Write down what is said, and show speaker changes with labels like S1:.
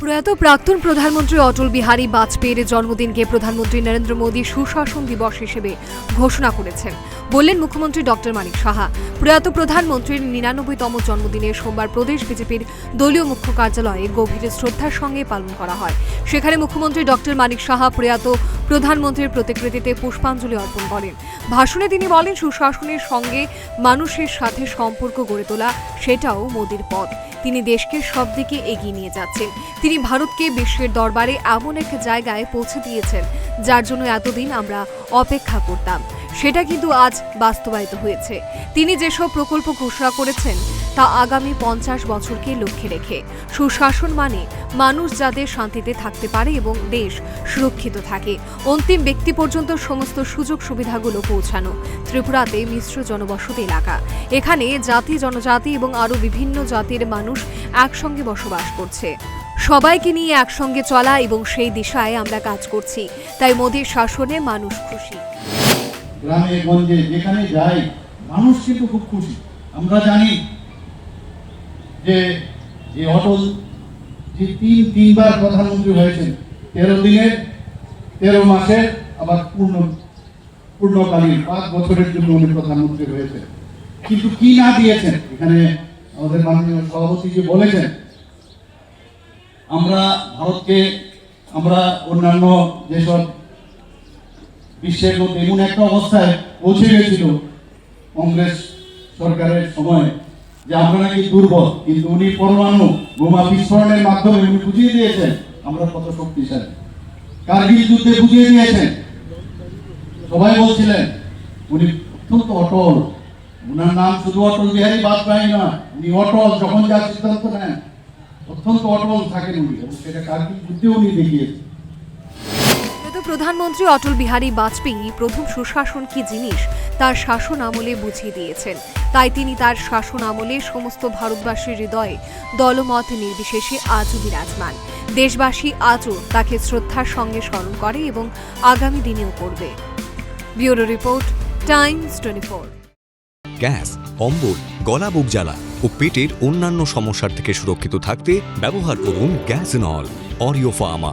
S1: প্রয়াত প্রাক্তন প্রধানমন্ত্রী অটল বিহারী বাজপেয়ীর জন্মদিনকে প্রধানমন্ত্রী নরেন্দ্র মোদী সুশাসন দিবস হিসেবে ঘোষণা করেছেন। বললেন মুখ্যমন্ত্রী ডক্টর মানিক সাহা, প্রয়াত প্রধানমন্ত্রীর নিরানব্বইতম জন্মদিনে সোমবার প্রদেশ বিজেপির দলীয় মুখ্য কার্যালয়ে গভীর শ্রদ্ধার সঙ্গে পালন করা হয়। সেখানে মুখ্যমন্ত্রী ডক্টর মানিক সাহা প্রয়াত প্রধানমন্ত্রীর প্রতিকৃতিতে পুষ্পাঞ্জলি অর্পণ করেন। ভাষণে তিনি বলেন, সুশাসনের সঙ্গে মানুষের সাথে সম্পর্ক গড়ে তোলা সেটাও মোদীর পথ। তিনি দেশকে সব দিকে এগিয়ে নিয়ে যাচ্ছেন। তিনি ভারতকে বিশ্বের দরবারে এমন এক জায়গায় পৌঁছে দিয়েছেন, যার জন্য এতদিন আমরা অপেক্ষা করতাম। সেটা কিন্তু আজ বাস্তবায়িত হয়েছে। তিনি যেসব প্রকল্প ঘোষণা করেছেন, তা আগামী পঞ্চাশ বছরকে লক্ষ্যে রেখে। সুশাসন মানে মানুষ যাতে শান্তিতে থাকতে পারে এবং দেশ সুরক্ষিত থাকে। অন্তিম ব্যক্তি পর্যন্ত সমস্ত সুযোগ সুবিধাগুলো পৌঁছানো ত্রিপুরাতে মিশ্র জনবসতি এলাকা। এখানে জাতি, জনজাতি এবং আরও বিভিন্ন জাতির মানুষ একসঙ্গে বসবাস করছে। সবাইকে নিয়ে একসঙ্গে চলা এবং সেই দিশায় আমরা কাজ করছি। তাই মোদীর শাসনে মানুষ খুশি।
S2: গ্রামে, গঞ্জে, যেখানে যাই, মানুষ কিন্তু খুব খুশি। আমরা জানি যে যে অটল যে তিন, তিনবার প্রধানমন্ত্রী হয়েছেন, তেরো দিনের, তেরো মাসের, আবার পূর্ণ, পূর্ণকালীন, পাঁচ বছরের জন্য উনি প্রধানমন্ত্রী হয়েছেন। কিন্তু কি না দিয়েছেন? এখানে আমাদের মাননীয় সভাপতি যে বলেছেন, আমরা ভারতকে, আমরা অন্যান্য যেসব বিশ্বের মধ্যে এমন একটা অবস্থায় পৌঁছে গেছিল কংগ্রেস সরকারের সময় যে আমরা নাকি দুর্বল, কিন্তু উনি পরমাণু বোমা বিস্ফোরণের মাধ্যমে উনি বুঝিয়ে দিয়েছেন, আমরা কত শক্তিশালী। কার্গিল যুদ্ধে বুঝিয়ে দিয়েছেন? সবাই বলছিলেন, উনি অত্যন্ত অটল। উনার নাম শুধু অটল বিহারী বাজপেয়ী না, উনি অটল যখন যা সিদ্ধান্ত নেন, অত্যন্ত অটল থাকেন উনি। এবং সেটা কার্গিল যুদ্ধে উনি দেখিয়েছেন?
S1: প্রধানমন্ত্রী অটল বিহারী বাজপেয়ী প্রথম সুশাসন কি জিনিস তার শাসন আমলে বুঝিয়ে দিয়েছেন। তাই তিনি তার শাসন আমলে সমস্ত ভারতবাসীর হৃদয়ে দলমত নির্বিশেষে আজও বিরাজমান। দেশবাসী আজও তাকে শ্রদ্ধার সঙ্গে স্মরণ করে এবং আগামী দিনেও করবে। Bureau report, Times twenty four.
S3: Gas অম্বল গলা বুক জ্বালা ও পেটের অন্যান্য সমস্যার থেকে সুরক্ষিত থাকতে ব্যবহার করুন গ্যাস নল অরিও ফার্মা।